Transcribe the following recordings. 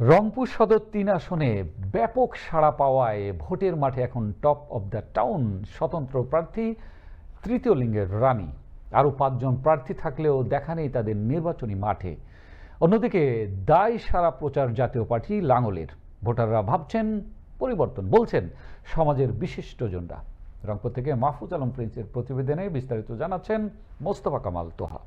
রংপুর সদর তিন আসনে ব্যাপক সাড়া পাওয়ায় ভোটের মাঠে এখন টপ অব দ্য টাউন স্বতন্ত্র প্রার্থী, তৃতীয় লিঙ্গের রানী। আরও পাঁচজন প্রার্থী থাকলেও দেখা নেই তাদের নির্বাচনী মাঠে। অন্যদিকে দায় সারা প্রচার জাতীয় পার্টি লাঙলের। ভোটাররা ভাবছেন, পরিবর্তন বলছেন সমাজের বিশিষ্টজনরা। রংপুর থেকে মাহফুজ আলম প্রিন্সের প্রতিবেদনে বিস্তারিত জানাচ্ছেন মোস্তফা কামাল তোহা।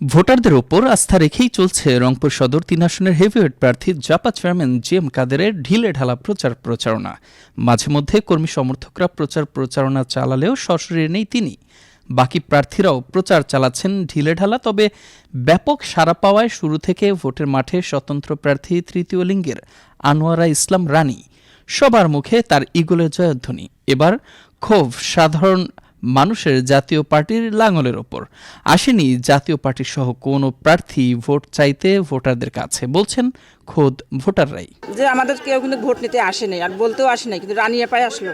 ভোটারদের ওপর আস্থা রেখেই চলছে রংপুর সদর তিন আসনের হেভিওয়েট প্রার্থী জাপা চেয়ারম্যান জি এম কাদেরের ঢিলে ঢালা প্রচার প্রচারণা। মাঝে মধ্যে কর্মী সমর্থকরা প্রচার প্রচারণা চালালেও সশরীরে নেই তিনি। বাকি প্রার্থীরাও প্রচার চালাচ্ছেন ঢিলে ঢালা, তবে ব্যাপক সাড়া পাওয়ায় শুরু থেকে ভোটের মাঠে স্বতন্ত্র প্রার্থী তৃতীয় লিঙ্গের আনোয়ারা ইসলাম রানী। সবার মুখে তার ইগলের জয়ধ্বনি। এবার ক্ষোভ, সাধারণ মানুষের জাতীয় পার্টির লাঙলের ওপর। আসেনি জাতীয় পার্টি সহ কোনো প্রার্থী ভোট চাইতে ভোটারদের কাছে। বলছেন খোদ ভোটাররাই। যে আমাদের কেউ কিন্তু ভোট নিতে আসেনি আর বলতেও আসে নাই কিন্তু রানিয়া রানিয়াপায় আসলো।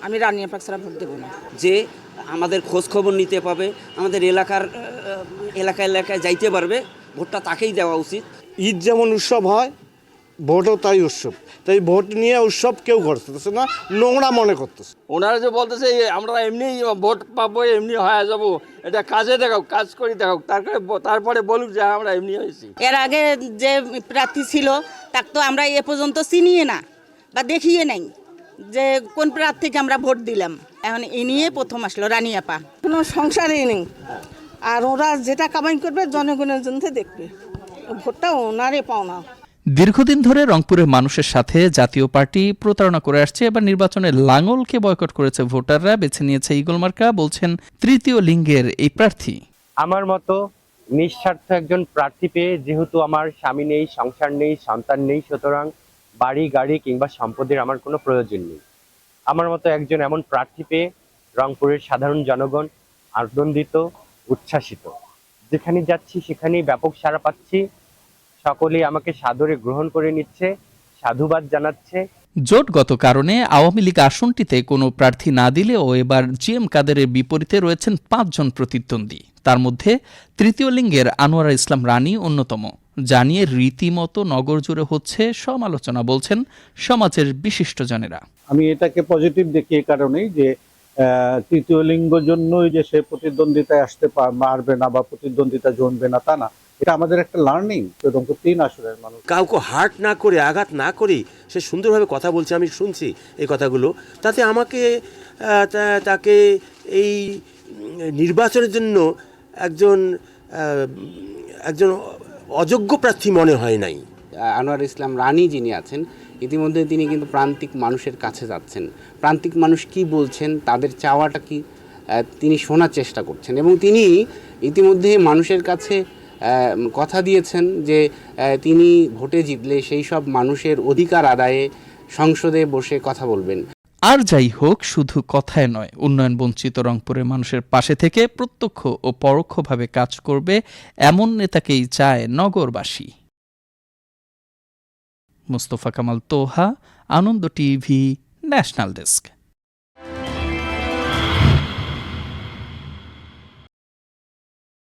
আমি রানিয়া রানিয়াপাক ছাড়া ভোট দেবো না। যে আমাদের খোঁজ খবর নিতে পাবে আমাদের এলাকার এলাকা এলাকায় এলাকায় যাইতে পারবে ভোটটা তাকেই দেওয়া উচিত। ঈদ যেমন উৎসব হয় ভোটও তাই উৎসব। তাই ভোট নিয়ে উৎসব কেউ করতেছে না নোংরা মনে করতেছে। ওনারা যে বলতেছে আমরা এমনি ভোট পাবো এমনি হয়ে যাব। এটা কাজে দেখাও কাজ করি দেখাও। তারপরে তারপরে বলুক যে আমরা এমনি হয়েছি। এর আগে যে প্রার্থী ছিল তাকে তো আমরা এ পর্যন্ত চিনিয়ে না বা দেখিয়ে নাই যে কোন প্রার্থীকে আমরা ভোট দিলাম। এখন এ নিয়ে প্রথম আসলো রানিয়াপা কোনো সংসারই নেই। আর ওরা যেটা কামাই করবে জনগণের জন্য দেখবে। ভোটটা ওনারে পাওনা। দীর্ঘদিন ধরে রংপুরের মানুষের সাথে জাতীয় পার্টি প্রতারণা করে আসছে। এবার নির্বাচনে লাঙলকে বয়কট করেছে ভোটাররা, বেছে নিয়েছে ইগল মার্কা, বলছেন তৃতীয় লিঙ্গের এই প্রার্থী। আমার মতো নিঃস্বার্থ একজন প্রার্থী পেয়ে যেহেতু আমার স্বামী নেই, সংসার নেই, সন্তান নেই, সুতরাং বাড়ি, গাড়ি কিংবা সম্পদের আমার কোনো প্রয়োজন নেই। আমার মতো একজন এমন প্রার্থী পেয়ে রংপুরের সাধারণ জনগণ আনন্দিত, উচ্ছ্বাসিত। যেখানে যাচ্ছি সেখানেই ব্যাপক সাড়া পাচ্ছি। সকলেই আমাকে সাদরে গ্রহণ করে নিচ্ছে সাধুবাদ জানাচ্ছে। জোটগত কারণে আওয়ামী লীগ আসনটিতে কোনো প্রার্থী না দিলেও এবার জি এম কাদেরের বিপরীতে রয়েছেন পাঁচজন প্রতিদ্বন্দ্বী। তার মধ্যে তৃতীয় লিঙ্গের আনোয়ারা ইসলাম রানী অন্যতম। জানিয়ে রীতিমতো নগর জুড়ে হচ্ছে সমালোচনা বলছেন সমাজের বিশিষ্টজনেরা। আমি এটাকে পজিটিভ দেখি এই কারণেই যে আহ, তৃতীয় লিঙ্গ জন্যই যে সে প্রতিদ্বন্দ্বিতায় আসতে পারবে না বা প্রতিদ্বন্দ্বিতা জমবে না তা না। এটা আমাদের একটা লার্নিং রংপুর তিন আসরের মানুষ। কাউকে হার্ট না করে আঘাত না করে সে সুন্দরভাবে কথা বলছে আমি শুনছি এই কথাগুলো। তাতে আমাকে তাকে এই নির্বাচনের জন্য একজন একজন অযোগ্য প্রার্থী মনে হয় নাই। আনোয়ার ইসলাম রানী যিনি আছেন ইতিমধ্যে তিনি কিন্তু প্রান্তিক মানুষের কাছে যাচ্ছেন। প্রান্তিক মানুষ কি বলছেন তাদের চাওয়াটা কি তিনি শোনার চেষ্টা করছেন। এবং তিনি ইতিমধ্যে মানুষের কাছে কথা দিয়েছেন যে তিনি ভোটে জিতলে সেই সব মানুষের অধিকার আদায়ে সংসদে বসে কথা বলবেন। আর যাই হোক, শুধু কথায় নয় উন্নয়ন বঞ্চিত রংপুরের মানুষের পাশে থেকে প্রত্যক্ষ ও পরোক্ষভাবে কাজ করবে এমন নেতাকেই চায় নগরবাসী। Mustafa Kamal Toha, Ananda TV, national desk.